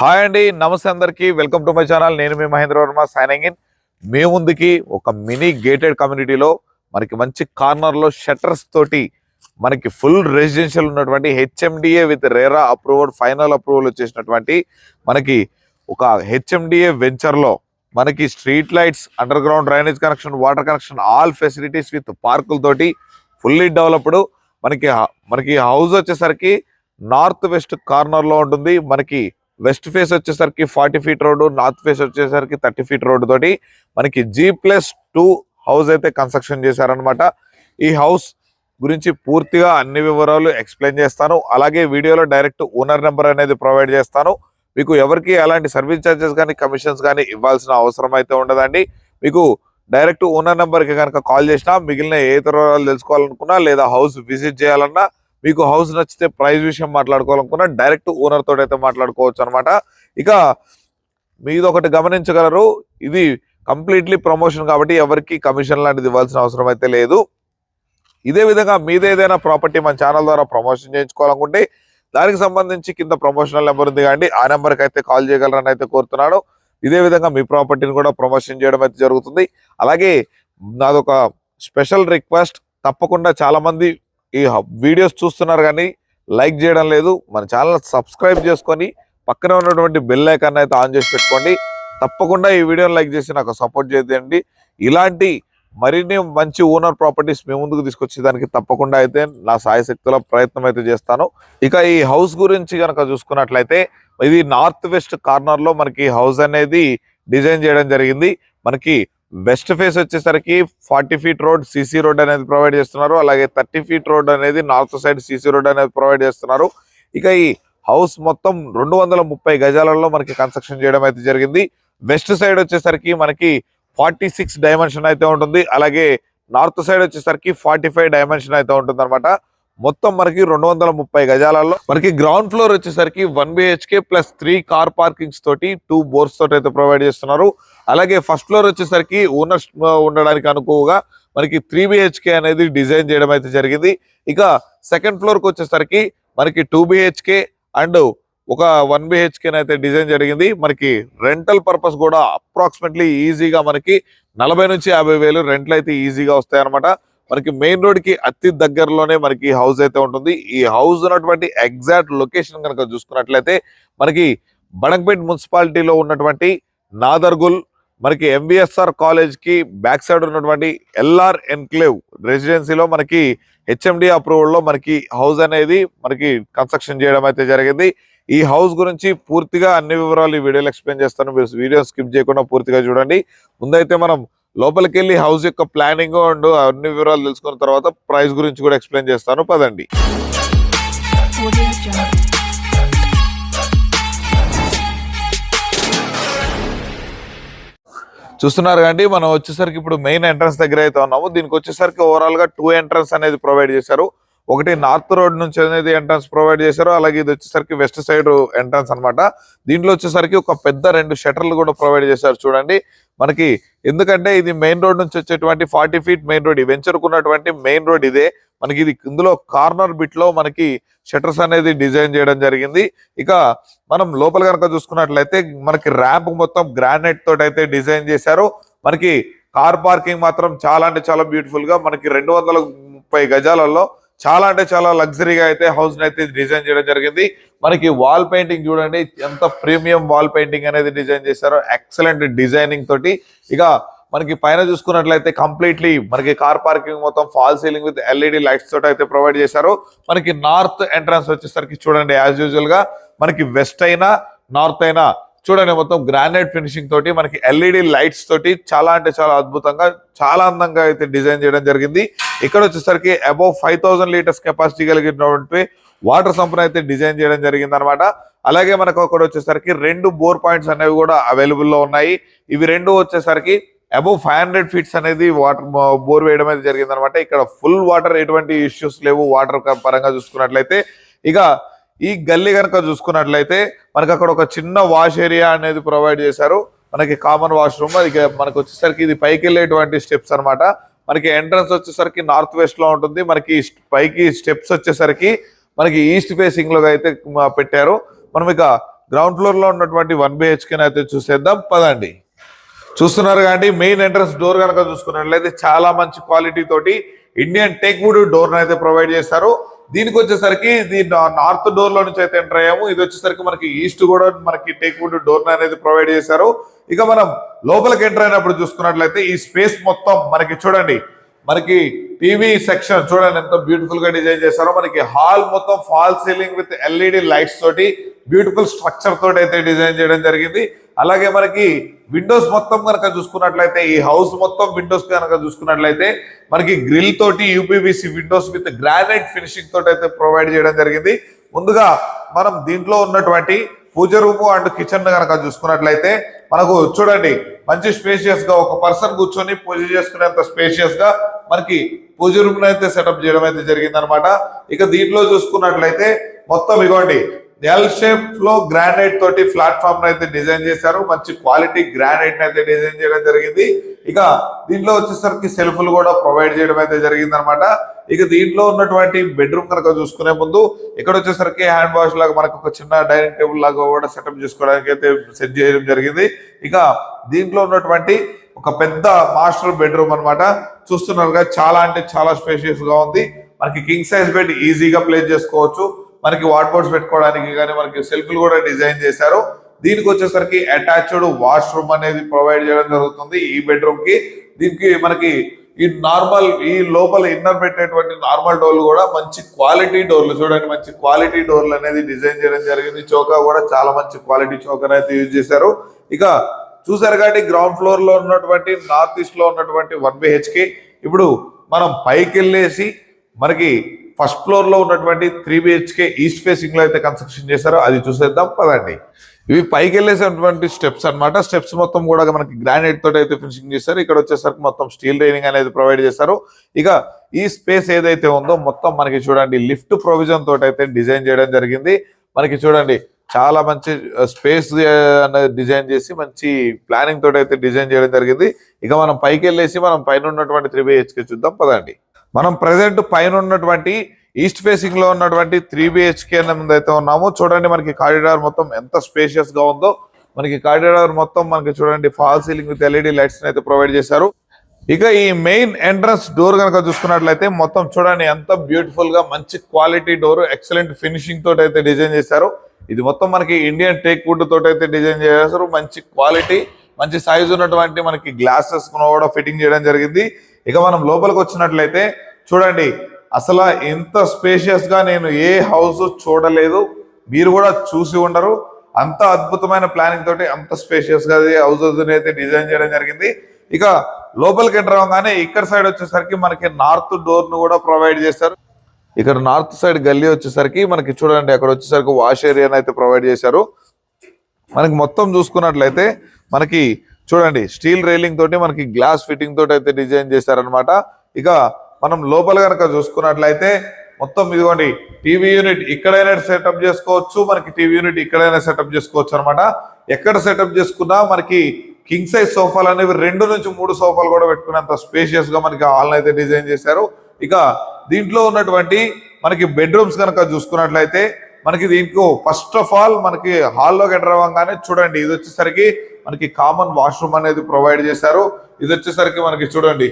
Hi అండి నమస్తే అందరికీ. Welcome to my channel. నేను మీ మహేంద్ర వర్మ సైనింగ్ ఇన్ మీ ముందుకి ఒక మినీ గేటెడ్ కమ్యూనిటీలో మనకి మంచి కార్నర్లో షట్టర్స్ తోటి మనకి ఫుల్ రెసిడెన్షియల్ ఉన్నటువంటి HMDA with RERA approval final approval వచ్చేసినటువంటి మనకి ఒక హెచ్ఎండిఏ వెంచర్లో మనకి street lights underground drainage connection water connection all facilities with పార్కులతోటి fully developed మనకి మనకి హౌస్ వచ్చేసరికి నార్త్ వెస్ట్ కార్నర్లో ఉంటుంది. మనకి వెస్ట్ ఫేస్ వచ్చేసరికి forty feet road north face వచ్చేసరికి థర్టీ ఫీట్ రోడ్ తోటి మనకి జీ ప్లస్ టూ హౌస్ అయితే కన్స్ట్రక్షన్ చేశారనమాట ఈ హౌస్ గురించి పూర్తిగా అన్ని వివరాలు ఎక్స్ప్లెయిన్ చేస్తాను. అలాగే వీడియోలో డైరెక్ట్ ఓనర్ నెంబర్ అనేది ప్రొవైడ్ చేస్తాను. మీకు ఎవరికి ఎలాంటి సర్వీస్ ఛార్జెస్ కానీ కమిషన్స్ కానీ ఇవ్వాల్సిన అవసరం అయితే ఉండదండి. మీకు డైరెక్ట్ ఓనర్ నెంబర్కి కనుక కాల్ చేసినా మిగిలిన ఏ ఇతర వివరాలు తెలుసుకోవాలనుకున్నా లేదా హౌస్ విజిట్ చేయాలన్నా మీకు హౌస్ నచ్చితే ప్రైస్ విషయం మాట్లాడుకోవాలనుకున్నా డైరెక్ట్ ఓనర్ తోటి అయితే మాట్లాడుకోవచ్చు అనమాట ఇక మీది ఒకటి గమనించగలరు ఇది కంప్లీట్లీ ప్రమోషన్ కాబట్టి ఎవరికి కమిషన్ లాంటిది ఇవ్వాల్సిన అవసరం అయితే లేదు. ఇదే విధంగా మీదేదైనా ప్రాపర్టీ మన ఛానల్ ద్వారా ప్రమోషన్ చేయించుకోవాలనుకుంటే దానికి సంబంధించి కింద ప్రమోషనల్ నెంబర్ ఉంది కాబట్టి ఆ నెంబర్కి అయితే కాల్ చేయగలరని అయితే కోరుతున్నాను. ఇదే విధంగా మీ ప్రాపర్టీని కూడా ప్రమోషన్ చేయడం అయితే జరుగుతుంది. అలాగే నాదొక స్పెషల్ రిక్వెస్ట్ తప్పకుండా చాలామంది ఈ వీడియోస్ చూస్తున్నారు కానీ లైక్ చేయడం లేదు. మన ఛానల్ సబ్స్క్రైబ్ చేసుకొని పక్కనే ఉన్నటువంటి బెల్ ఐకాన్ అయితే ఆన్ చేసి పెట్టుకోండి. తప్పకుండా ఈ వీడియోని లైక్ చేసి నాకు సపోర్ట్ చేయండి. ఇలాంటి మరిన్ని మంచి ఓనర్ ప్రాపర్టీస్ మీ ముందుకు తీసుకొచ్చేదానికి తప్పకుండా అయితే నా సాయశక్తుల ప్రయత్నం అయితే చేస్తాను. ఇక ఈ హౌస్ గురించి కనుక చూసుకున్నట్లయితే ఇది నార్త్ వెస్ట్ కార్నర్లో మనకి హౌస్ అనేది డిజైన్ చేయడం జరిగింది. మనకి వెస్ట్ ఫేస్ వచ్చేసరికి forty feet road CC road అనేది ప్రొవైడ్ చేస్తున్నారు. అలాగే థర్టీ ఫీట్ రోడ్ అనేది నార్త్ సైడ్ సీసీ రోడ్ అనేది ప్రొవైడ్ చేస్తున్నారు. ఇక ఈ హౌస్ మొత్తం రెండు వందల ముప్పై గజాలలో మనకి కన్స్ట్రక్షన్ చేయడం అయితే జరిగింది. వెస్ట్ సైడ్ వచ్చేసరికి మనకి ఫార్టీ సిక్స్ డైమెన్షన్ అయితే ఉంటుంది. అలాగే నార్త్ సైడ్ వచ్చేసరికి ఫార్టీ ఫైవ్ డైమెన్షన్ అయితే ఉంటుంది అనమాట మొత్తం మనకి రెండు వందల ముప్పై గజాలలో మనకి గ్రౌండ్ ఫ్లోర్ వచ్చేసరికి one BHK plus three car parkings తోటి టూ బోర్స్ తోటి అయితే ప్రొవైడ్ చేస్తున్నారు. అలాగే ఫస్ట్ ఫ్లోర్ వచ్చేసరికి ఓనర్స్ ఉండడానికి అనుకువగా మనకి త్రీ బిహెచ్కే అనేది డిజైన్ చేయడం అయితే జరిగింది. ఇక సెకండ్ ఫ్లోర్కి వచ్చేసరికి మనకి టూ బిహెచ్కే అండ్ ఒక వన్ బిహెచ్కే అయితే డిజైన్ జరిగింది. మనకి రెంటల్ పర్పస్ కూడా అప్రాక్సిమేట్లీ ఈజీగా మనకి నలభై నుంచి యాభై వేలు రెంట్లు అయితే ఈజీగా వస్తాయి అనమాట మనకి మెయిన్ రోడ్కి అతి దగ్గరలోనే మనకి హౌస్ అయితే ఉంటుంది. ఈ హౌస్ ఉన్నటువంటి ఎగ్జాక్ట్ లొకేషన్ కనుక చూసుకున్నట్లయితే మనకి బడంపేట్ మున్సిపాలిటీలో ఉన్నటువంటి నాదర్గుల్ మనకి ఎంవిఎస్ఆర్ కాలేజ్కి బ్యాక్ సైడ్ ఉన్నటువంటి ఎల్ఆర్ ఎన్క్లేవ్ రెసిడెన్సీలో మనకి హెచ్ఎండి అప్రూవల్లో మనకి హౌస్ అనేది మనకి కన్స్ట్రక్షన్ చేయడం అయితే జరిగింది. ఈ హౌస్ గురించి పూర్తిగా అన్ని వివరాలు ఈ వీడియోలో ఎక్స్ప్లెయిన్ చేస్తాను. మీరు వీడియో స్కిప్ చేయకుండా పూర్తిగా చూడండి. ముందైతే మనం లోపలికి వెళ్ళి హౌస్ యొక్క ప్లానింగ్ అండ్ అన్ని వివరాలు తెలుసుకున్న తర్వాత ప్రైస్ గురించి కూడా ఎక్స్ప్లెయిన్ చేస్తాను. పదండి. చూస్తున్నారు కండి మనం వచ్చేసరికి ఇప్పుడు మెయిన్ ఎంట్రన్స్ దగ్గర అయితే ఉన్నాము. దీనికి వచ్చేసరికి ఓవరాల్గా టూ ఎంట్రన్స్ అనేది ప్రొవైడ్ చేశారు. ఒకటి నార్త్ రోడ్ నుంచి అనేది ఎంట్రన్స్ ప్రొవైడ్ చేశారు. అలాగే ఇది వచ్చేసరికి వెస్ట్ సైడ్ ఎంట్రన్స్ అన్నమాట. దీంట్లో వచ్చేసరికి ఒక పెద్ద రెండు షటర్లు కూడా ప్రొవైడ్ చేశారు చూడండి. మనకి ఎందుకంటే ఇది మెయిన్ రోడ్ నుంచి వచ్చేటువంటి ఫార్టీ ఫీట్ మెయిన్ రోడ్ వెంచరుకున్నటువంటి మెయిన్ రోడ్ ఇదే. మనకి ఇది ఇందులో కార్నర్ బిట్లో మనకి షటర్స్ అనేది డిజైన్ చేయడం జరిగింది. ఇక మనం లోపల కనుక చూసుకున్నట్లయితే మనకి ర్యాంప్ మొత్తం గ్రానైట్ తోటి అయితే డిజైన్ చేశారు. మనకి కార్ పార్కింగ్ మాత్రం చాలా అంటే చాలా బ్యూటిఫుల్గా మనకి రెండు వందల ముప్పై గజాలలో చాలా అంటే చాలా లగ్జరీగా అయితే హౌస్ అయితే డిజైన్ చేయడం జరిగింది. మనకి వాల్ పెయింటింగ్ చూడండి ఎంత ప్రీమియం వాల్ పెయింటింగ్ అనేది డిజైన్ చేశారో ఎక్సలెంట్ డిజైనింగ్ తోటి. ఇక మనకి పైన చూసుకున్నట్లయితే కంప్లీట్లీ మనకి కార్ పార్కింగ్ మొత్తం fall ceiling with LED lights తోటి అయితే ప్రొవైడ్ చేశారు. మనకి నార్త్ ఎంట్రన్స్ వచ్చేసరికి చూడండి యాజ్ యూజువల్గా మనకి వెస్ట్ అయినా నార్త్ అయినా చూడండి మొత్తం గ్రానైట్ ఫినిషింగ్ తోటి మనకి ఎల్ఈడి లైట్స్ తోటి చాలా అంటే చాలా అద్భుతంగా చాలా అందంగా అయితే డిజైన్ చేయడం జరిగింది. ఇక్కడ వచ్చేసరికి అబౌవ్ ఫైవ్ లీటర్స్ కెపాసిటీ కలిగినటువంటి వాటర్ సంపన అయితే డిజైన్ చేయడం జరిగింది అనమాట అలాగే మనకు అక్కడ వచ్చేసరికి రెండు బోర్ పాయింట్స్ అనేవి కూడా అవైలబుల్లో ఉన్నాయి. ఇవి రెండు వచ్చేసరికి అబౌవ్ ఫైవ్ హండ్రెడ్ ఫీట్స్ అనేది వాటర్ బోర్ వేయడం అయితే జరిగింది అనమాట ఇక్కడ ఫుల్ వాటర్ ఎటువంటి ఇష్యూస్ లేవు వాటర్ పరంగా చూసుకున్నట్లయితే. ఇక ఈ గల్లీ కనుక చూసుకున్నట్లయితే మనకి అక్కడ ఒక చిన్న వాష్ ఏరియా అనేది ప్రొవైడ్ చేశారు. మనకి కామన్ వాష్రూమ్ అది మనకు వచ్చేసరికి ఇది పైకి వెళ్ళేటువంటి స్టెప్స్ అన్నమాట. మనకి ఎంట్రన్స్ వచ్చేసరికి నార్త్ వెస్ట్లో ఉంటుంది. మనకి పైకి స్టెప్స్ వచ్చేసరికి మనకి ఈస్ట్ ఫేసింగ్లో అయితే పెట్టారు. మనం ఇక గ్రౌండ్ ఫ్లోర్లో ఉన్నటువంటి వన్ బిహెచ్కే అయితే చూసేద్దాం. పదండి. చూస్తున్నారు కానీ మెయిన్ ఎంట్రన్స్ డోర్ కనుక చూసుకున్నట్లయితే చాలా మంచి క్వాలిటీ తోటి ఇండియన్ టేక్ వుడ్ డోర్ అయితే ప్రొవైడ్ చేస్తారు దీనికి వచ్చేసరికి ఇది నార్త్ డోర్లో నుంచి అయితే ఎంటర్ అయ్యాము. ఇది వచ్చేసరికి మనకి ఈస్ట్ కూడా మనకి టేక్ వుడ్ డోర్ అనేది ప్రొవైడ్ చేశారు. ఇక మనం లోపలికి ఎంటర్ అయినప్పుడు చూసుకున్నట్లయితే ఈ స్పేస్ మొత్తం మనకి చూడండి. మనకి టీవీ సెక్షన్ చూడండి ఎంత బ్యూటిఫుల్గా డిజైన్ చేశారో. మనకి హాల్ మొత్తం fall ceiling with LED lights తోటి బ్యూటిఫుల్ స్ట్రక్చర్ తోటి అయితే డిజైన్ చేయడం జరిగింది. అలాగే మనకి విండోస్ మొత్తం కనుక చూసుకున్నట్లయితే ఈ హౌస్ మొత్తం విండోస్ కనుక చూసుకున్నట్లయితే మనకి గ్రిల్ తోటి UPVC windows with granite finishing తోటి అయితే ప్రొవైడ్ చేయడం జరిగింది. ముందుగా మనం దీంట్లో ఉన్నటువంటి పూజ రూమ్ అండ్ కిచెన్ కనుక చూసుకున్నట్లయితే మనకు చూడండి మంచి స్పేషియస్గా ఒక పర్సన్ కూర్చొని పూజ చేసుకునేంత స్పేషియస్గా మనకి పూజ రూమ్ అయితే సెటప్ చేయడం అయితే జరిగింది అనమాట ఇక దీంట్లో చూసుకున్నట్లయితే మొత్తం ఇగోండి ఎల్ షేప్లో గ్రానైట్ తోటి ప్లాట్ఫామ్ అయితే డిజైన్ చేశారు. మంచి క్వాలిటీ గ్రానైట్ అయితే డిజైన్ చేయడం జరిగింది. ఇక దీంట్లో వచ్చేసరికి సెల్ఫ్లు కూడా ప్రొవైడ్ చేయడం అయితే జరిగింది అనమాట ఇక దీంట్లో ఉన్నటువంటి బెడ్రూమ్ కనుక చూసుకునే ముందు ఇక్కడ వచ్చేసరికి హ్యాండ్ వాష్ లాగా మనకు ఒక చిన్న డైనింగ్ టేబుల్ లాగా కూడా సెటప్ చేసుకోవడానికి అయితే సెట్ చేయడం జరిగింది. ఇక దీంట్లో ఉన్నటువంటి ఒక పెద్ద మాస్టర్ బెడ్రూమ్ అన్నమాట. చూస్తున్నారుగా చాలా అంటే చాలా స్పేషియస్గా ఉంది. మనకి కింగ్ సైజ్ బెడ్ ఈజీగా ప్లేస్ చేసుకోవచ్చు. మనకి వాట్ బోర్డ్స్ పెట్టుకోవడానికి కానీ మనకి సెల్ఫ్లు కూడా డిజైన్ చేశారు. దీనికి వచ్చేసరికి అటాచ్డ్ వాష్రూమ్ అనేది ప్రొవైడ్ చేయడం జరుగుతుంది ఈ బెడ్రూమ్కి. దీనికి మనకి ఈ నార్మల్ ఈ లోపల ఇన్నర్ పెట్టేటువంటి నార్మల్ డోర్లు కూడా మంచి క్వాలిటీ డోర్లు. చూడండి మంచి క్వాలిటీ డోర్లు అనేది డిజైన్ చేయడం జరిగింది. చౌకా కూడా చాలా మంచి క్వాలిటీ చౌకని అయితే యూజ్ చేశారు. ఇక చూసారు కాబట్టి గ్రౌండ్ ఫ్లోర్లో ఉన్నటువంటి నార్త్ ఈస్ట్లో ఉన్నటువంటి వన్ బిహెచ్కే. ఇప్పుడు మనం పైకి వెళ్ళేసి మనకి ఫస్ట్ ఫ్లోర్లో ఉన్నటువంటి త్రీ బిహెచ్కే ఈస్ట్ ఫేసింగ్లో అయితే కన్స్ట్రక్షన్ చేశారో అది చూసేద్దాం పదండి. ఇవి పైకి వెళ్ళేసినటువంటి స్టెప్స్ అన్నమాట. స్టెప్స్ మొత్తం కూడా మనకి గ్రానైట్ తోటి అయితే ఫినిషింగ్ చేశారు. ఇక్కడ వచ్చేసరికి మొత్తం స్టీల్ రైనింగ్ అనేది ప్రొవైడ్ చేశారు. ఇక ఈ స్పేస్ ఏదైతే ఉందో మొత్తం మనకి చూడండి లిఫ్ట్ ప్రొవిజన్ తోటి అయితే డిజైన్ చేయడం జరిగింది. మనకి చూడండి చాలా మంచి స్పేస్ అనేది డిజైన్ చేసి మంచి ప్లానింగ్ తోటి అయితే డిజైన్ చేయడం జరిగింది. ఇక మనం పైకి వెళ్ళేసి మనం పైన ఉన్నటువంటి త్రీ బిహెచ్కే చూద్దాం పదండి. మనం ప్రజెంట్ పైన ఉన్నటువంటి ఈస్ట్ ఫేసింగ్లో ఉన్నటువంటి త్రీ బిహెచ్కే ముందు అయితే ఉన్నాము చూడండి మనకి కారిడార్ మొత్తం ఎంత స్పేషియస్గా ఉందో. మనకి కారిడార్ మొత్తం మనకి చూడండి fall ceiling with LED lights అయితే ప్రొవైడ్ చేశారు. ఇక ఈ మెయిన్ ఎంట్రన్స్ డోర్ కనుక చూసుకున్నట్లయితే మొత్తం చూడండి ఎంత బ్యూటిఫుల్గా మంచి క్వాలిటీ డోర్ ఎక్సలెంట్ ఫినిషింగ్ తోటి అయితే డిజైన్ చేశారు. ఇది మొత్తం మనకి ఇండియన్ టేక్ వుడ్ తోటి అయితే డిజైన్ చేశారు. మంచి క్వాలిటీ మంచి సైజ్ ఉన్నటువంటి మనకి గ్లాసెస్ కూడా ఫిట్టింగ్ చేయడం జరిగింది. ఇక మనం లోపలికి వచ్చినట్లయితే చూడండి అసలు ఎంత స్పేషియస్గా నేను ఏ హౌస్ చూడలేదు. మీరు కూడా చూసి ఉండరు. అంత అద్భుతమైన ప్లానింగ్ తోటి అంత స్పేషియస్గా హౌస్ అయితే డిజైన్ చేయడం జరిగింది. ఇక లోపలికి ఎంటర్ అవగానే ఇక్కడ సైడ్ వచ్చేసరికి మనకి నార్త్ డోర్ను కూడా ప్రొవైడ్ చేశారు. ఇక్కడ నార్త్ సైడ్ గల్లీ వచ్చేసరికి మనకి చూడండి అక్కడ వచ్చేసరికి వాష్ ఏరియాని అయితే ప్రొవైడ్ చేశారు. మనకి మొత్తం చూసుకున్నట్లయితే మనకి చూడండి స్టీల్ రైలింగ్ తోటి మనకి గ్లాస్ ఫిట్టింగ్ తోటి అయితే డిజైన్ చేశారనమాట ఇక మనం లోపల కనుక చూసుకున్నట్లయితే మొత్తం ఇదిగోండి టీవీ యూనిట్ ఇక్కడైనా సెటప్ చేసుకోవచ్చు మనకి టీవీ యూనిట్ ఇక్కడైనా సెటప్ చేసుకోవచ్చు అనమాట ఎక్కడ సెటప్ చేసుకున్నా మనకి కింగ్ సైజ్ సోఫాలు అనేవి రెండు నుంచి మూడు సోఫాలు కూడా పెట్టుకునేంత స్పేషియస్గా మనకి హాల్ అయితే డిజైన్ చేశారు. ఇక దీంట్లో ఉన్నటువంటి మనకి బెడ్రూమ్స్ కనుక చూసుకున్నట్లయితే మనకి దీనికి ఫస్ట్ ఆఫ్ ఆల్ మనకి హాల్లోకి ఎంటర్ అవ్వగానే చూడండి ఇది వచ్చేసరికి మనకి కామన్ వాష్రూమ్ అనేది ప్రొవైడ్ చేశారు. ఇది వచ్చేసరికి మనకి చూడండి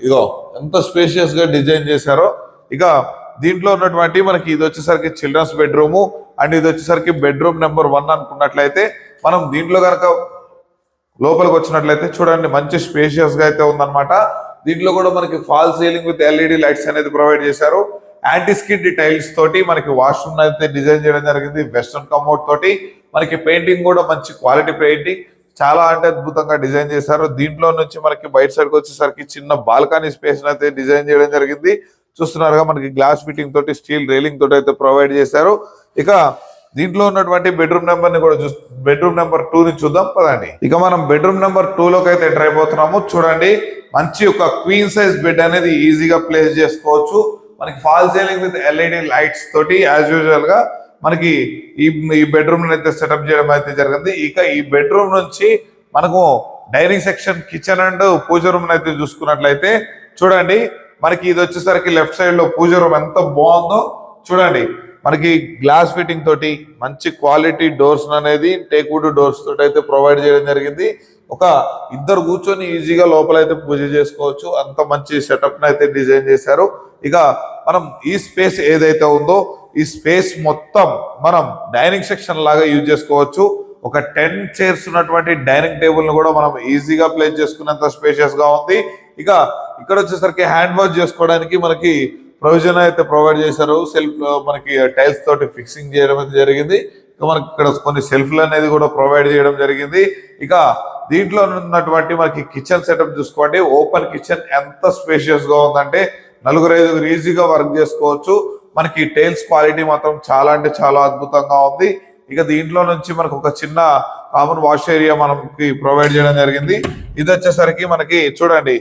ఇగో ఎంత స్పేషియస్గా డిజైన్ చేశారో. ఇక దీంట్లో ఉన్నటువంటి మనకి ఇది వచ్చేసరికి చిల్డ్రన్స్ బెడ్రూమ్ అండ్ ఇది వచ్చేసరికి బెడ్రూమ్ నెంబర్ వన్ అనుకున్నట్లయితే మనం దీంట్లో కనుక లోపలికి వచ్చినట్లయితే చూడండి మంచి స్పేషియస్గా అయితే ఉందన్నమాట. దీంట్లో కూడా మనకి fall ceiling with LED lights అనేది ప్రొవైడ్ చేశారు. యాంటీ స్కిడ్ టైల్స్ తోటి మనకి వాష్రూమ్ అయితే డిజైన్ చేయడం జరిగింది. వెస్ట్రన్ కమోడ్ తోటి మనకి పెయింటింగ్ కూడా మంచి క్వాలిటీ పెయింటింగ్ చాలా అంటే అద్భుతంగా డిజైన్ చేశారు. దీంట్లో నుంచి మనకి బయట సైడ్కి వచ్చేసరికి చిన్న బాల్కనీ స్పేస్ అయితే డిజైన్ చేయడం జరిగింది. చూస్తున్నారుగా మనకి గ్లాస్ ఫిట్టింగ్ తోటి స్టీల్ రైలింగ్ తోటి అయితే ప్రొవైడ్ చేశారు. ఇక దీంట్లో ఉన్నటువంటి బెడ్రూమ్ నెంబర్ని కూడా చూ బెడ్రూమ్ నెంబర్ టూ ని చూద్దాం. పదండి. ఇక మనం బెడ్రూమ్ నెంబర్ టూ లోకి అయితే ఎంటర్ అయిపోతున్నాము. చూడండి మంచి ఒక క్వీన్ సైజ్ బెడ్ అనేది ఈజీగా ప్లేస్ చేసుకోవచ్చు. మనకి fall ceiling with LED lights తోటి యాజ్ యూజువల్గా మనకి ఈ ఈ బెడ్రూమ్ అయితే సెటప్ చేయడం అయితే జరిగింది. ఇక ఈ బెడ్రూమ్ నుంచి మనకు dining section kitchen and pooja room అయితే చూసుకున్నట్లయితే చూడండి మనకి ఇది వచ్చేసరికి లెఫ్ట్ సైడ్లో పూజ రూమ్ ఎంత బాగుందో చూడండి. మనకి గ్లాస్ ఫిట్టింగ్ తోటి మంచి క్వాలిటీ డోర్స్ అనేది టేక్వుడ్ డోర్స్ తోటి అయితే ప్రొవైడ్ చేయడం జరిగింది. ఒక ఇద్దరు కూర్చొని ఈజీగా లోపల అయితే పూజ చేసుకోవచ్చు. అంత మంచి సెటప్ అయితే డిజైన్ చేశారు. ఇక మనం ఈ స్పేస్ ఏదైతే ఉందో ఈ స్పేస్ మొత్తం మనం డైనింగ్ సెక్షన్ లాగా యూజ్ చేసుకోవచ్చు. ఒక టెన్ చైర్స్ ఉన్నటువంటి డైనింగ్ టేబుల్ను కూడా మనం ఈజీగా ప్లేస్ చేసుకునేంత స్పేషియస్గా ఉంది. ఇక ఇక్కడ వచ్చేసరికి హ్యాండ్ వాష్ చేసుకోవడానికి మనకి ప్రొవిజన్ అయితే ప్రొవైడ్ చేశారు. సెల్ఫ్ మనకి టైల్స్ తోటి ఫిక్సింగ్ చేయడం అయితే జరిగింది. మనకి ఇక్కడ కొన్ని సెల్ఫ్లు అనేది కూడా ప్రొవైడ్ చేయడం జరిగింది. ఇక దీంట్లో ఉన్నటువంటి మనకి కిచెన్ సెటప్ చూసుకోండి. ఓపెన్ కిచెన్ ఎంత స్పేషియస్గా ఉందంటే నలుగురు ఐదుగురు ఈజీగా వర్క్ చేసుకోవచ్చు. మనకి టైల్స్ క్వాలిటీ మాత్రం చాలా అంటే చాలా అద్భుతంగా ఉంది. ఇక దీంట్లో నుంచి మనకు ఒక చిన్న కామన్ వాష్ ఏరియా మనకి ప్రొవైడ్ చేయడం జరిగింది. ఇది వచ్చేసరికి మనకి చూడండి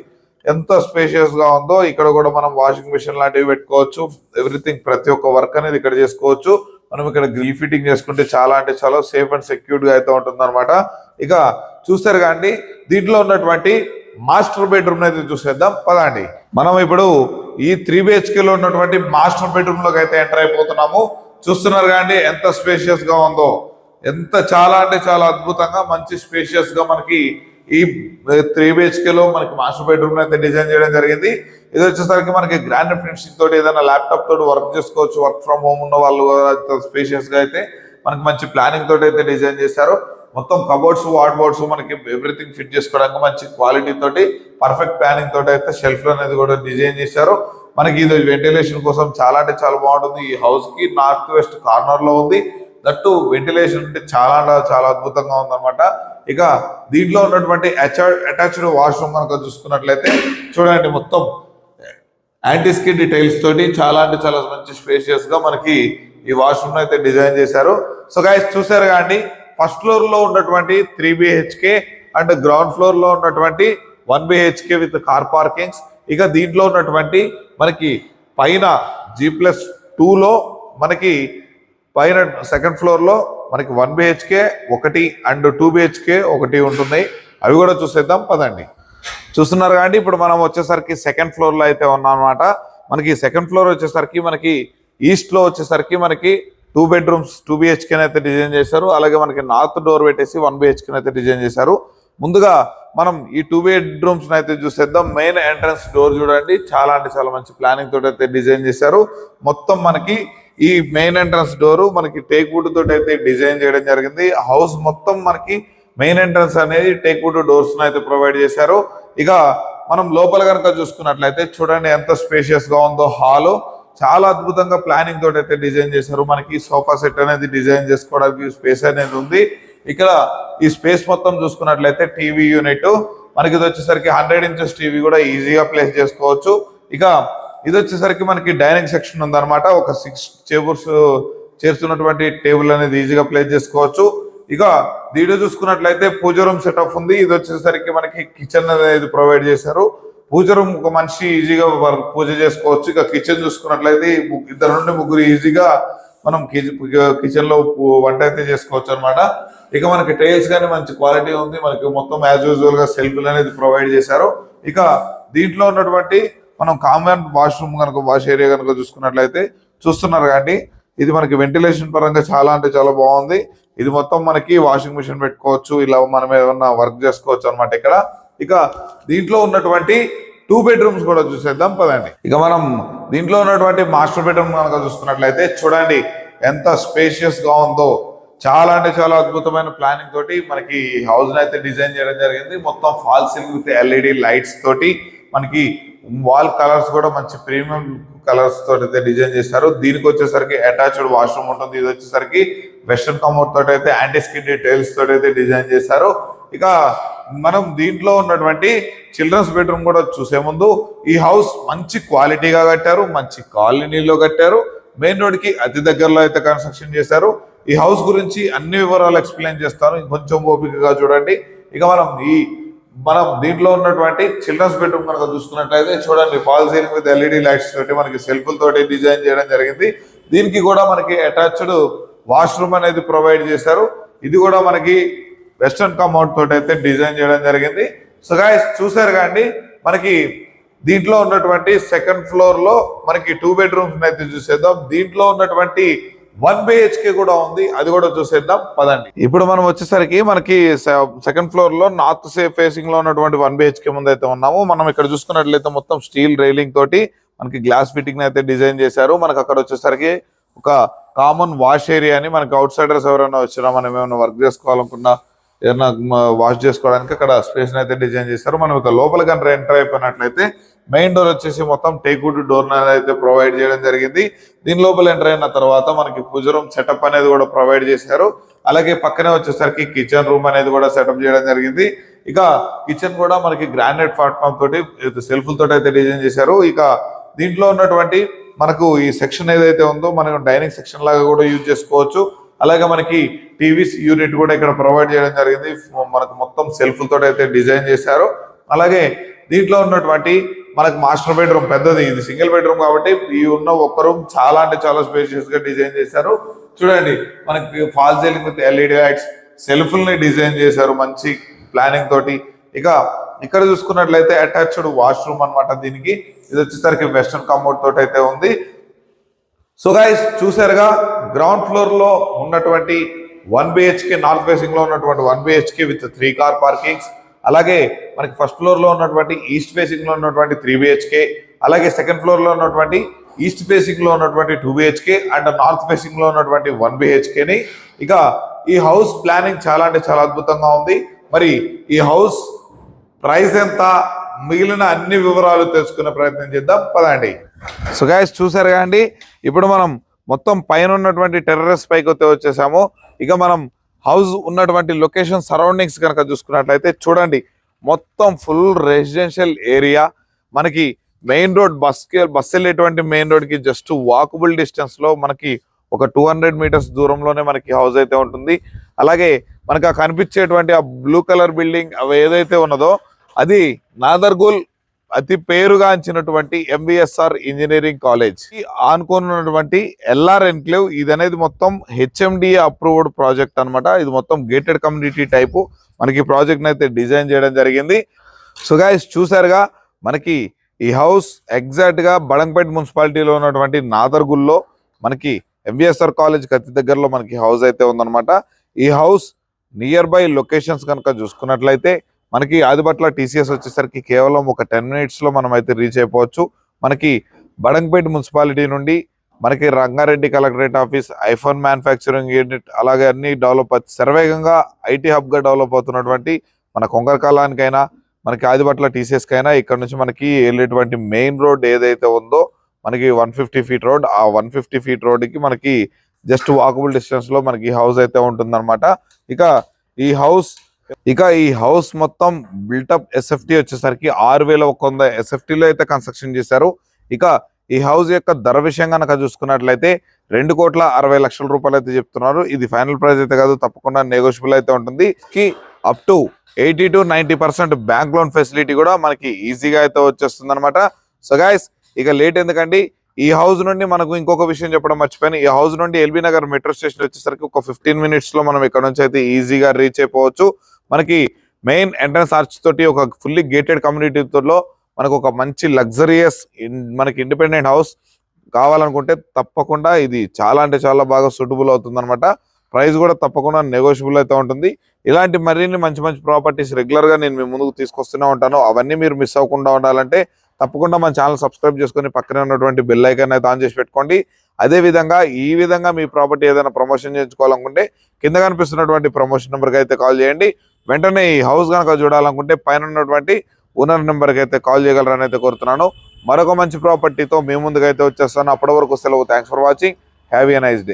ఎంత స్పేషియస్గా ఉందో. ఇక్కడ కూడా మనం వాషింగ్ మిషన్ లాంటివి పెట్టుకోవచ్చు. ఎవ్రీథింగ్ ప్రతి ఒక్క వర్క్ అనేది ఇక్కడ చేసుకోవచ్చు. మనం ఇక్కడ గ్రిల్ ఫిట్టింగ్ చేసుకుంటే చాలా అంటే చాలా సేఫ్ అండ్ సెక్యూర్డ్గా అయితే ఉంటుంది అనమాట ఇక చూస్తారు కానీ దీంట్లో ఉన్నటువంటి మాస్టర్ బెడ్రూమ్ అయితే చూసేద్దాం. పదండి. మనం ఇప్పుడు ఈ త్రీ బిహెచ్కే లో ఉన్నటువంటి మాస్టర్ బెడ్రూమ్లోకి అయితే ఎంటర్ అయిపోతున్నాము. చూస్తున్నారు కానీ ఎంత స్పేషియస్గా ఉందో. ఎంత చాలా అంటే చాలా అద్భుతంగా మంచి స్పేషియస్గా మనకి ఈ త్రీ బిహెచ్కే లో మనకి మాస్టర్ బెడ్రూమ్ అయితే డిజైన్ చేయడం జరిగింది. ఇది వచ్చేసరికి మనకి గ్రాండ్ ఫినిషింగ్ తోటి ఏదైనా ల్యాప్టాప్ తోటి వర్క్ చేసుకోవచ్చు వర్క్ ఫ్రమ్ హోమ్ ఉన్న వాళ్ళు స్పేషియస్గా అయితే మనకి మంచి ప్లానింగ్ తోటి అయితే డిజైన్ చేశారు. మొత్తం కబోర్డ్స్ వార్డ్బోర్డ్స్ మనకి ఎవ్రీథింగ్ ఫిట్ చేసుకోవడానికి మంచి క్వాలిటీ తోటి పర్ఫెక్ట్ ప్లానింగ్ తోటి అయితే షెల్ఫ్ అనేది కూడా డిజైన్ చేశారు. మనకి ఇది వెంటిలేషన్ కోసం చాలా అంటే చాలా బాగుంటుంది. ఈ హౌస్కి నార్త్ వెస్ట్ కార్నర్లో ఉంది. దట్టు వెంటిలేషన్ అంటే చాలా అంటే చాలా అద్భుతంగా ఉందన్నమాట. ఇక దీంట్లో ఉన్నటువంటి అటాచ్డ్ వాష్రూమ్ కనుక చూసుకున్నట్లయితే చూడండి మొత్తం యాంటీస్కిన్ డీటెయిల్స్ తోటి చాలా అంటే చాలా మంచి స్పేషియస్గా మనకి ఈ వాష్రూమ్ అయితే డిజైన్ చేశారు. సో గైస్ చూసారు కానీ ఫస్ట్ ఫ్లోర్లో ఉన్నటువంటి త్రీ బిహెచ్కే అండ్ గ్రౌండ్ ఫ్లోర్లో ఉన్నటువంటి one BHK with car parkings ఇక దీంట్లో ఉన్నటువంటి మనకి పైన జీ ప్లస్ టూలో మనకి పైన సెకండ్ ఫ్లోర్లో మనకి వన్ బిహెచ్కే ఒకటి అండ్ టూ బిహెచ్కే ఒకటి ఉంటున్నాయి. అవి కూడా చూసేద్దాం పదండి. చూస్తున్నారు కానీ ఇప్పుడు మనం వచ్చేసరికి సెకండ్ ఫ్లోర్లో అయితే ఉన్నాం అనమాట మనకి సెకండ్ ఫ్లోర్ వచ్చేసరికి మనకి ఈస్ట్లో వచ్చేసరికి మనకి టూ బెడ్రూమ్స్ టూ బిహెచ్కేని అయితే డిజైన్ చేశారు. అలాగే మనకి నార్త్ డోర్ పెట్టేసి వన్ బిహెచ్కేని అయితే డిజైన్ చేశారు. ముందుగా మనం ఈ టూ బెడ్రూమ్స్ని అయితే చూసేద్దాం. మెయిన్ ఎంట్రన్స్ డోర్ చూడండి. చాలా అంటే చాలా మంచి ప్లానింగ్ తోటి అయితే డిజైన్ చేశారు. మొత్తం మనకి ఈ మెయిన్ ఎంట్రన్స్ డోర్ మనకి టేక్ వుడ్ తోటి అయితే డిజైన్ చేయడం జరిగింది. హౌస్ మొత్తం మనకి మెయిన్ ఎంట్రన్స్ అనేది టేక్ వుడ్ డోర్స్ అయితే ప్రొవైడ్ చేశారు. ఇక మనం లోపల కనుక చూసుకున్నట్లయితే చూడండి ఎంత స్పేషియస్గా ఉందో హాల్. చాలా అద్భుతంగా ప్లానింగ్ తోటి అయితే డిజైన్ చేశారు. మనకి సోఫా సెట్ అనేది డిజైన్ చేసుకోవడానికి స్పేస్ అనేది ఉంది. ఇక్కడ ఈ స్పేస్ మొత్తం చూసుకున్నట్లయితే టీవీ యూనిట్ మనకి ఇది వచ్చేసరికి హండ్రెడ్ ఇంచెస్ టీవీ కూడా ఈజీగా ప్లేస్ చేసుకోవచ్చు. ఇక ఇది వచ్చేసరికి మనకి డైనింగ్ సెక్షన్ ఉందన్నమాట. ఒక సిక్స్ టేబుల్స్ చేస్తున్నటువంటి టేబుల్ అనేది ఈజీగా ప్లేస్ చేసుకోవచ్చు. ఇక దీంట్లో చూసుకున్నట్లయితే పూజ రూమ్ సెటప్ ఉంది. ఇది వచ్చేసరికి మనకి కిచెన్ అనేది ప్రొవైడ్ చేశారు. పూజ రూమ్ ఒక మనిషి ఈజీగా వర్క్ పూజ చేసుకోవచ్చు. ఇక కిచెన్ చూసుకున్నట్లయితే ఇద్దరు నుండి ముగ్గురు ఈజీగా మనం కిచెన్లో వంట అయితే చేసుకోవచ్చు అనమాట ఇక మనకి టైల్స్ కానీ మంచి క్వాలిటీ ఉంది. మనకి మొత్తం యాజ్ యూజువల్గా సెల్ఫ్లు అనేది ప్రొవైడ్ చేశారు. ఇక దీంట్లో ఉన్నటువంటి మనం కామన్ వాష్రూమ్ కనుక వాష్ ఏరియా కనుక చూసుకున్నట్లయితే చూస్తున్నారు కానీ ఇది మనకి వెంటిలేషన్ పరంగా చాలా అంటే చాలా బాగుంది. ఇది మొత్తం మనకి వాషింగ్ మిషన్ పెట్టుకోవచ్చు ఇలా మనం ఏమన్నా వర్క్ చేసుకోవచ్చు అనమాట ఇక్కడ. ఇక దీంట్లో ఉన్నటువంటి టూ బెడ్రూమ్స్ కూడా చూసేద్దాం పదండి. ఇక మనం దీంట్లో ఉన్నటువంటి మాస్టర్ బెడ్రూమ్ కనుక చూస్తున్నట్లయితే చూడండి ఎంత స్పేషియస్గా ఉందో. చాలా అంటే చాలా అద్భుతమైన ప్లానింగ్ తోటి మనకి హౌస్ అయితే డిజైన్ చేయడం జరిగింది. మొత్తం fall ceiling with LED lights తోటి మనకి వాల్ కలర్స్ కూడా మంచి ప్రీమియం కలర్స్ తోటి అయితే డిజైన్ చేస్తారు దీనికి వచ్చేసరికి అటాచ్డ్ వాష్రూమ్ ఉంటుంది. ఇది వచ్చేసరికి వెస్ట్రన్ కమోడ్ తోటి అయితే యాంటీ స్కిన్ టైల్స్ తోటి అయితే డిజైన్ చేశారు. ఇక మనం దీంట్లో ఉన్నటువంటి చిల్డ్రన్స్ బెడ్రూమ్ కూడా చూసే ముందు ఈ హౌస్ మంచి క్వాలిటీగా కట్టారు. మంచి కాలనీలో కట్టారు. మెయిన్ రోడ్కి అతి దగ్గరలో అయితే కన్స్ట్రక్షన్ చేశారు. ఈ హౌస్ గురించి అన్ని వివరాలు ఎక్స్ప్లెయిన్ చేస్తాను. కొంచెం ఓపికగా చూడండి. ఇక మనం ఈ మనం దీంట్లో ఉన్నటువంటి చిల్డ్రన్స్ బెడ్రూమ్ కనుక చూసుకున్నట్లయితే చూడండి fall ceiling with LED lights తోటి మనకి సెల్ఫ్ తోటి డిజైన్ చేయడం జరిగింది. దీనికి కూడా మనకి అటాచ్డ్ వాష్రూమ్ అనేది ప్రొవైడ్ చేశారు. ఇది కూడా మనకి వెస్ట్రన్ కమౌంట్ తోటి అయితే డిజైన్ చేయడం జరిగింది. సో గాయస్ చూసారు కానీ మనకి దీంట్లో ఉన్నటువంటి సెకండ్ ఫ్లోర్లో మనకి టూ బెడ్రూమ్స్ అయితే చూసేద్దాం. దీంట్లో ఉన్నటువంటి వన్ బిహెచ్కే కూడా ఉంది. అది కూడా చూసేద్దాం. పదండి. ఇప్పుడు మనం వచ్చేసరికి మనకి సెకండ్ ఫ్లోర్లో నార్త్ సేఫ్ ఫేసింగ్లో ఉన్నటువంటి వన్ బిహెచ్కే ముందు అయితే ఉన్నాము. మనం ఇక్కడ చూసుకున్నట్లయితే మొత్తం స్టీల్ రైలింగ్ తోటి మనకి గ్లాస్ ఫిట్టింగ్ అయితే డిజైన్ చేశారు. మనకి అక్కడ వచ్చేసరికి ఒక కామన్ వాష్ ఏరియా అని మనకి అవుట్ సైడర్స్ ఎవరైనా వచ్చినా మనం ఏమైనా వర్క్ చేసుకోవాలనుకున్నా ఏదైనా వాష్ చేసుకోవడానికి అక్కడ స్పేస్ అయితే డిజైన్ చేశారు. మనం ఇక లోపల కనుక ఎంటర్ అయిపోయినట్లయితే మెయిన్ డోర్ వచ్చేసి మొత్తం టేకుడ్ డోర్ అయితే ప్రొవైడ్ చేయడం జరిగింది. దీని లోపల ఎంటర్ అయిన తర్వాత మనకి పూజ రూమ్ సెటప్ అనేది కూడా ప్రొవైడ్ చేశారు. అలాగే పక్కనే వచ్చేసరికి కిచెన్ రూమ్ అనేది కూడా సెటప్ చేయడం జరిగింది. ఇక కిచెన్ కూడా మనకి గ్రానైట్ ప్లాట్ఫామ్ తోటి సెల్ఫ్ తోటి అయితే డిజైన్ చేశారు. ఇక దీంట్లో ఉన్నటువంటి మనకు ఈ సెక్షన్ ఏదైతే ఉందో మనం డైనింగ్ సెక్షన్ లాగా కూడా యూజ్ చేసుకోవచ్చు. అలాగే మనకి టీవీస్ యూనిట్ కూడా ఇక్కడ ప్రొవైడ్ చేయడం జరిగింది. మనకు మొత్తం సెల్ఫ్ తోటి అయితే డిజైన్ చేశారు. అలాగే దీంట్లో ఉన్నటువంటి మనకు మాస్టర్ బెడ్రూమ్ పెద్దది ఇది సింగిల్ బెడ్రూమ్ కాబట్టి ఈ ఉన్న ఒక్క రూమ్ చాలా అంటే చాలా స్పేషియస్గా డిజైన్ చేశారు. చూడండి మనకి fall ceiling with LED lights సెల్ఫ్ని design చేశారు మంచి ప్లానింగ్ తోటి. ఇక ఇక్కడ చూసుకున్నట్లయితే అటాచ్డ్ వాష్రూమ్ అన్నమాట దీనికి. ఇది వచ్చేసరికి వెస్టర్న్ కమోడ్ తోటి అయితే ఉంది. సో గైస్ చూసారుగా గ్రౌండ్ ఫ్లోర్లో ఉన్నటువంటి వన్ బిహెచ్కే నార్త్ ఫేసింగ్లో ఉన్నటువంటి one BHK with three car parkings అలాగే మనకి ఫస్ట్ ఫ్లోర్లో ఉన్నటువంటి ఈస్ట్ ఫేసింగ్లో ఉన్నటువంటి త్రీ బిహెచ్కే అలాగే సెకండ్ ఫ్లోర్లో ఉన్నటువంటి ఈస్ట్ ఫేసింగ్లో ఉన్నటువంటి టూ బిహెచ్కే అండ్ నార్త్ ఫేసింగ్లో ఉన్నటువంటి వన్ బిహెచ్కేని ఇక ఈ హౌస్ ప్లానింగ్ చాలా అంటే చాలా అద్భుతంగా ఉంది. మరి ఈ హౌస్ ప్రైస్ ఎంత మిగిలిన అన్ని వివరాలు తెలుసుకునే ప్రయత్నం చేద్దాం. పదండి. సో గాయస్ చూసారు అండి? ఇప్పుడు మనం మొత్తం పైన ఉన్నటువంటి టెర్రస్ పైకి వచ్చేసాము. ఇక మనం హౌస్ ఉన్నటువంటి లొకేషన్ సరౌండింగ్స్ కనుక చూసుకున్నట్లయితే చూడండి మొత్తం ఫుల్ రెసిడెన్షియల్ ఏరియా. మనకి మెయిన్ రోడ్ బస్ బస్ వెళ్ళేటువంటి మెయిన్ రోడ్కి జస్ట్ వాకబుల్ డిస్టెన్స్లో మనకి ఒక టూ హండ్రెడ్ మీటర్స్ దూరంలోనే మనకి హౌస్ అయితే ఉంటుంది. అలాగే మనకు కనిపించేటువంటి ఆ బ్లూ కలర్ బిల్డింగ్ అవి ఏదైతే ఉన్నదో అది నాదర్గుల్ అతి పేరుగాంచినటువంటి ఎంవిఎస్ఆర్ ఇంజనీరింగ్ కాలేజ్ ఈ ఆనుకున్నటువంటి ఎల్ఆర్ ఎన్క్లేవ్ ఇది అనేది మొత్తం హెచ్ఎండి అప్రూవ్డ్ ప్రాజెక్ట్ అన్నమాట. ఇది మొత్తం గేటెడ్ కమ్యూనిటీ టైపు మనకి ప్రాజెక్ట్ అయితే డిజైన్ చేయడం జరిగింది. సో గాయస్ చూసారుగా మనకి ఈ హౌస్ ఎగ్జాక్ట్గా బడంపేట మున్సిపాలిటీలో ఉన్నటువంటి నాదర్గుల్లో మనకి ఎంవిఎస్ఆర్ కాలేజ్ అతి దగ్గరలో మనకి హౌస్ అయితే ఉందన్నమాట. ఈ హౌస్ నియర్ బై లొకేషన్స్ కనుక చూసుకున్నట్లయితే మనకి ఆదిపట్ల టీసీఎస్ వచ్చేసరికి కేవలం ఒక టెన్ మినిట్స్లో మనం అయితే రీచ్ అయిపోవచ్చు. మనకి బడంగపేట మున్సిపాలిటీ నుండి మనకి Rangareddy collectorate office iPhone manufacturing unit అలాగే అన్ని డెవలప్ శరవేగంగా ఐటీ హబ్గా డెవలప్ అవుతున్నటువంటి మన కొంగరకాలానికైనా మనకి ఆదిపట్ల టీసీఎస్ కైనా ఇక్కడ నుంచి మనకి వెళ్ళేటువంటి మెయిన్ రోడ్ ఏదైతే ఉందో మనకి వన్ ఫిఫ్టీ ఫీట్ రోడ్ ఆ వన్ ఫిఫ్టీ ఫీట్ రోడ్కి మనకి జస్ట్ వాకబుల్ డిస్టెన్స్లో మనకి హౌస్ అయితే ఉంటుందన్నమాట. ఇక ఈ హౌస్ ఇక ఈ హౌస్ మొత్తం బిల్టప్ ఎస్ఎఫ్టీ వచ్చేసరికి ఆరు వేల ఒక వంద ఎస్ఎఫ్టీలో లో అయితే కన్స్ట్రక్షన్ చేశారు. ఇక ఈ హౌస్ యొక్క ధర విషయం కనుక చూసుకున్నట్లయితే రెండు కోట్ల అరవై లక్షల రూపాయలు అయితే చెప్తున్నారు. ఇది ఫైనల్ ప్రైస్ అయితే కాదు తప్పకుండా నెగోషియబుల్ అయితే ఉంటుంది. కి up to eighty to ninety percent bank loan facility కూడా మనకి ఈజీగా అయితే వచ్చేస్తుంది అనమాట సో గాయస్ ఇక లేట్ ఎందుకండి? ఈ హౌస్ నుండి మనకు ఇంకొక విషయం చెప్పడం మర్చిపోయాను. ఈ హౌస్ నుండి ఎల్బీ నగర్ మెట్రో స్టేషన్ వచ్చేసరికి ఒక ఫిఫ్టీన్ మినిట్స్లో మనం ఇక్కడ నుంచి అయితే ఈజీగా రీచ్ అయిపోవచ్చు. మనకి మెయిన్ ఎంట్రన్స్ ఆర్చ్ తోటి ఒక ఫుల్లీ గేటెడ్ కమ్యూనిటీతో మనకు ఒక మంచి లగ్జరియస్ మనకి ఇండిపెండెంట్ హౌస్ కావాలనుకుంటే తప్పకుండా ఇది చాలా అంటే చాలా బాగా సూటబుల్ అవుతుంది అనమాట ప్రైస్ కూడా తప్పకుండా నెగోషియబుల్ అయితే ఉంటుంది. ఇలాంటి మరిన్ని మంచి మంచి ప్రాపర్టీస్ రెగ్యులర్గా నేను మీ ముందుకు తీసుకొస్తూనే ఉంటాను. అవన్నీ మీరు మిస్ అవ్వకుండా ఉండాలంటే తప్పకుండా మన ఛానల్ సబ్స్క్రైబ్ చేసుకొని పక్కనే ఉన్నటువంటి బెల్ ఐకాన్ అయితే ఆన్ చేసి పెట్టుకోండి. అదే విధంగా ఈ విధంగా మీ ప్రాపర్టీ ఏదైనా ప్రమోషన్ చేయించుకోవాలనుకుంటే కింద కనిపిస్తున్నటువంటి ప్రమోషన్ నెంబర్కి అయితే కాల్ చేయండి. వెంటనే ఈ హౌస్ కనుక చూడాలనుకుంటే పైన ఉన్నటువంటి ఓనర్ నెంబర్కి అయితే కాల్ చేయగలరని అయితే కోరుతున్నాను. మరొక మంచి ప్రాపర్టీతో మీ ముందుకైతే వచ్చేస్తాను. అప్పటి వరకు సెలవు. Thanks for watching have a nice day